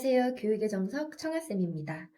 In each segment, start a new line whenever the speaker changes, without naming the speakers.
안녕하세요. 교육의 정석 청아쌤입니다.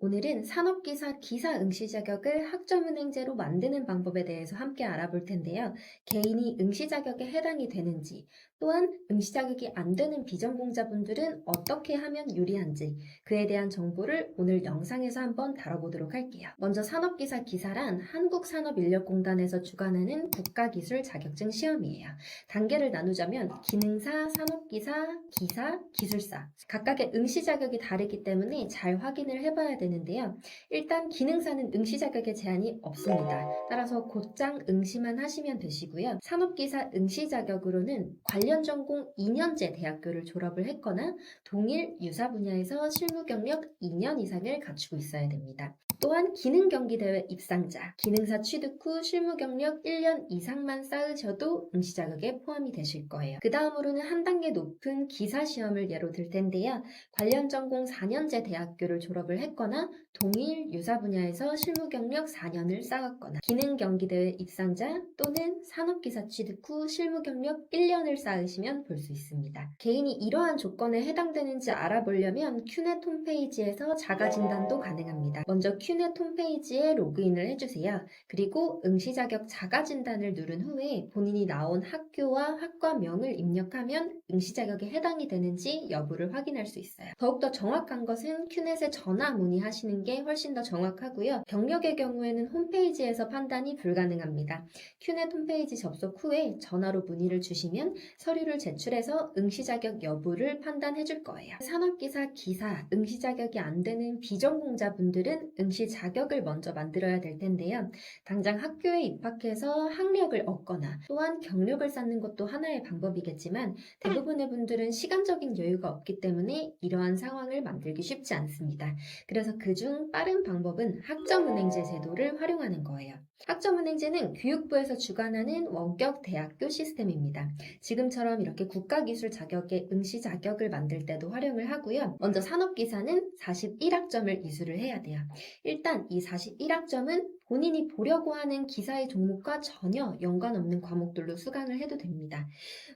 오늘은 산업기사 기사 응시 자격을 학점은행제로 만드는 방법에 대해서 함께 알아볼 텐데요. 개인이 응시 자격에 해당이 되는지, 또한 응시 자격이 안 되는 비전공자분들은 어떻게 하면 유리한지, 그에 대한 정보를 오늘 영상에서 한번 다뤄보도록 할게요. 먼저 산업기사 기사란 한국산업인력공단에서 주관하는 국가기술 자격증 시험이에요. 단계를 나누자면 기능사, 산업기사, 기사, 기술사. 각각의 응시 자격이 다르기 때문에 잘 확인을 해봐야 되는데요. 일단 기능사는 응시 자격에 제한이 없습니다. 따라서 곧장 응시만 하시면 되시고요. 산업기사 응시 자격으로는 관련 전공 2년제 대학교를 졸업을 했거나 동일 유사 분야에서 실무 경력 2년 이상을 갖추고 있어야 됩니다. 또한 기능 경기 대회 입상자, 기능사 취득 후 실무 경력 1년 이상만 쌓으셔도 응시 자격에 포함이 되실 거예요. 그 다음으로는 한 단계 높은 기사 시험을 예로 들 텐데요. 관련 전공 4년제 대학교를 졸업을 했거나 동일 유사 분야에서 실무 경력 4년을 쌓았거나 기능 경기 대회 입상자 또는 산업 기사 취득 후 실무 경력 1년을 쌓 으시면 볼 수 있습니다. 개인이 이러한 조건에 해당되는지 알아보려면 큐넷 홈페이지에서 자가 진단도 가능합니다. 먼저 큐넷 홈페이지에 로그인을 해주세요. 그리고 응시 자격 자가 진단을 누른 후에 본인이 나온 학교와 학과명을 입력하면 응시 자격에 해당이 되는지 여부를 확인할 수 있어요. 더욱더 정확한 것은 큐넷에 전화 문의하시는 게 훨씬 더 정확하고요. 경력의 경우에는 홈페이지에서 판단이 불가능합니다. 큐넷 홈페이지 접속 후에 전화로 문의를 주시면 서류를 제출해서 응시 자격 여부를 판단해 줄 거예요. 산업기사 기사 응시 자격이 안 되는 비전공자분들은 응시 자격을 먼저 만들어야 될 텐데요. 당장 학교에 입학해서 학력을 얻거나 또한 경력을 쌓는 것도 하나의 방법이겠지만 대부분의 분들은 시간적인 여유가 없기 때문에 이러한 상황을 만들기 쉽지 않습니다. 그래서 그중 빠른 방법은 학점은행제 제도를 활용하는 거예요. 학점은행제는 교육부에서 주관하는 원격 대학교 시스템입니다. 지금 처럼 이렇게 국가기술 자격의 응시 자격을 만들 때도 활용을 하고요. 먼저 산업기사는 41학점을 이수를 해야 돼요. 일단 이 41학점은 본인이 보려고 하는 기사의 종목과 전혀 연관없는 과목들로 수강을 해도 됩니다.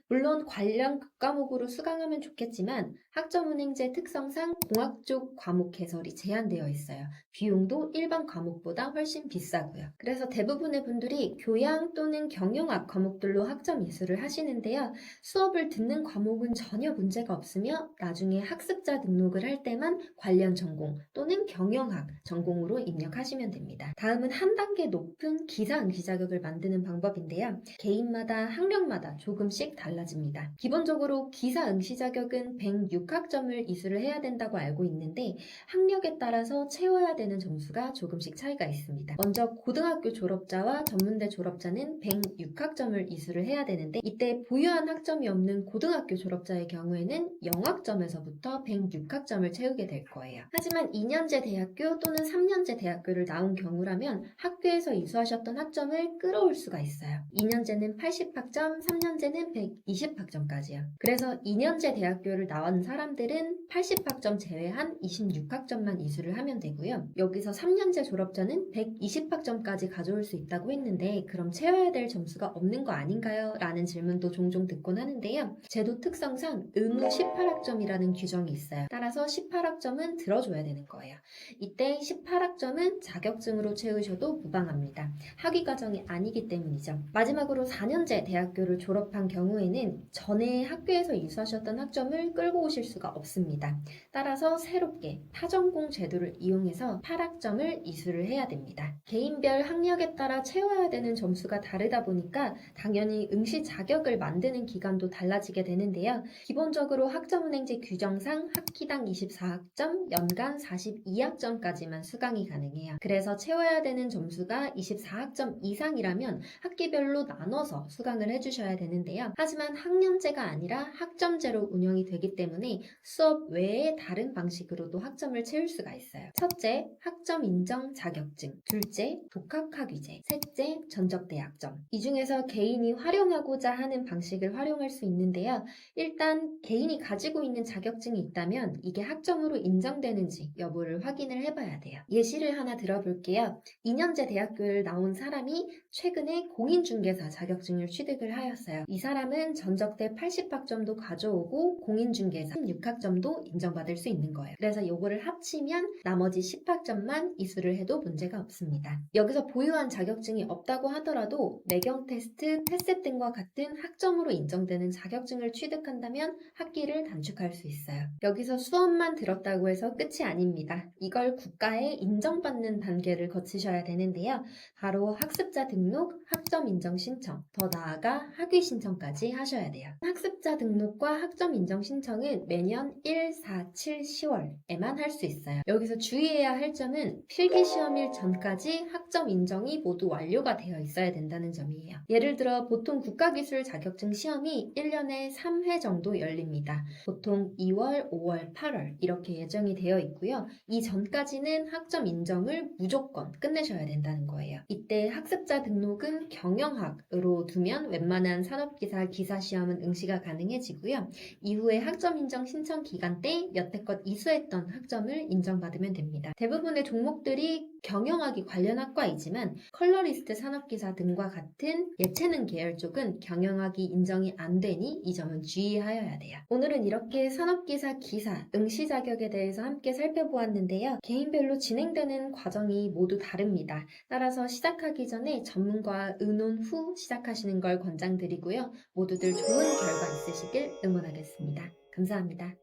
물론 관련 과목으로 수강하면 좋겠지만 학점은행제 특성상 공학 쪽 과목 개설이 제한되어 있어요. 비용도 일반 과목보다 훨씬 비싸고요. 그래서 대부분의 분들이 교양 또는 경영학 과목들로 학점 이수를 하시는데요. 수업을 듣는 과목은 전혀 문제가 없으며 나중에 학습자 등록을 할 때만 관련 전공 또는 경영학 전공으로 입력하시면 됩니다. 다음은 한 단계 높은 기사 응시 자격을 만드는 방법인데요. 개인마다 학력마다 조금씩 달라집니다. 기본적으로 기사 응시 자격은 106학점을 이수를 해야 된다고 알고 있는데 학력에 따라서 채워야 되는 점수가 조금씩 차이가 있습니다. 먼저 고등학교 졸업자와 전문대 졸업자는 106학점을 이수를 해야 되는데 이때 보유한 학점이 없는 고등학교 졸업자의 경우에는 0학점에서부터 106학점을 채우게 될 거예요. 하지만 2년제 대학교 또는 3년제 대학교를 나온 경우라면 학교에서 이수하셨던 학점을 끌어올 수가 있어요. 2년제는 80학점, 3년제는 120학점까지요. 그래서 2년제 대학교를 나온 사람들은 80학점 제외한 26학점만 이수를 하면 되고요. 여기서 3년제 졸업자는 120학점까지 가져올 수 있다고 했는데 그럼 채워야 될 점수가 없는 거 아닌가요? 라는 질문도 종종 듣곤 하는데요. 제도 특성상 의무 18학점이라는 규정이 있어요. 따라서 18학점은 들어줘야 되는 거예요. 이때 18학점은 자격증으로 채우셔도 무방합니다. 학위 과정이 아니기 때문이죠. 마지막으로 4년제 대학교를 졸업한 경우에는 전에 학교에서 이수하셨던 학점을 끌고 오실 수가 없습니다. 따라서 새롭게 타전공 제도를 이용해서 8학점을 이수를 해야 됩니다. 개인별 학력에 따라 채워야 되는 점수가 다르다 보니까 당연히 응시 자격을 만드는 기간도 달라지게 되는데요. 기본적으로 학점은행제 규정상 학기당 24학점, 연간 42학점까지만 수강이 가능해요. 그래서 채워야 되는 점수가 24학점 이상이라면 학기별로 나눠서 수강을 해주셔야 되는데요. 하지만 학년제가 아니라 학점제로 운영이 되기 때문에 수업 외에 다른 방식으로도 학점을 채울 수가 있어요. 첫째, 학점 인정 자격증. 둘째, 독학학위제. 셋째, 전적대학점. 이 중에서 개인이 활용하고자 하는 방식을 활용할 수 있는데요. 일단 개인이 가지고 있는 자격증이 있다면 이게 학점으로 인정되는지 여부를 확인을 해봐야 돼요. 예시를 하나 들어볼게요. 2년 2년제 대학교를 나온 사람이 최근에 공인중개사 자격증을 취득을 하였어요. 이 사람은 전적대 80학점도 가져오고 공인중개사 16학점도 인정받을 수 있는 거예요. 그래서 요거를 합치면 나머지 10학점만 이수를 해도 문제가 없습니다. 여기서 보유한 자격증이 없다고 하더라도 내경 테스트, 패스 등과 같은 학점으로 인정되는 자격증을 취득한다면 학기를 단축할 수 있어요. 여기서 수업만 들었다고 해서 끝이 아닙니다. 이걸 국가에 인정받는 단계를 거치셔야 되는데요. 바로 학습자 등록, 학점 인정 신청, 더 나아가 학위 신청까지 하셔야 돼요. 학습자 등록과 학점 인정 신청은 매년 1, 4, 7, 10월에만 할 수 있어요. 여기서 주의해야 할 점은 필기 시험일 전까지 학점 인정이 모두 완료가 되어 있어야 된다는 점이에요. 예를 들어 보통 국가기술 자격증 시험이 1년에 3회 정도 열립니다. 보통 2월, 5월, 8월 이렇게 예정이 되어 있고요. 이 전까지는 학점 인정을 무조건 끝내셔야 된다는 거예요. 이때 학습자 등록은 경영학으로 두면 웬만한 산업기사 기사 시험은 응시가 가능해지고요. 이후에 학점 인정 신청 기간 때 여태껏 이수했던 학점을 인정받으면 됩니다. 대부분의 종목들이 경영학이 관련 학과이지만 컬러리스트 산업기사 등과 같은 예체능 계열 쪽은 경영학이 인정이 안 되니 이 점은 주의하여야 돼요. 오늘은 이렇게 산업기사 기사 응시 자격에 대해서 함께 살펴보았는데요. 개인별로 진행되는 과정이 모두 다릅 니다. 따라서 시작하기 전에 전문가와 의논 후 시작하시는 걸 권장드리고요. 모두들 좋은 결과 있으시길 응원하겠습니다. 감사합니다.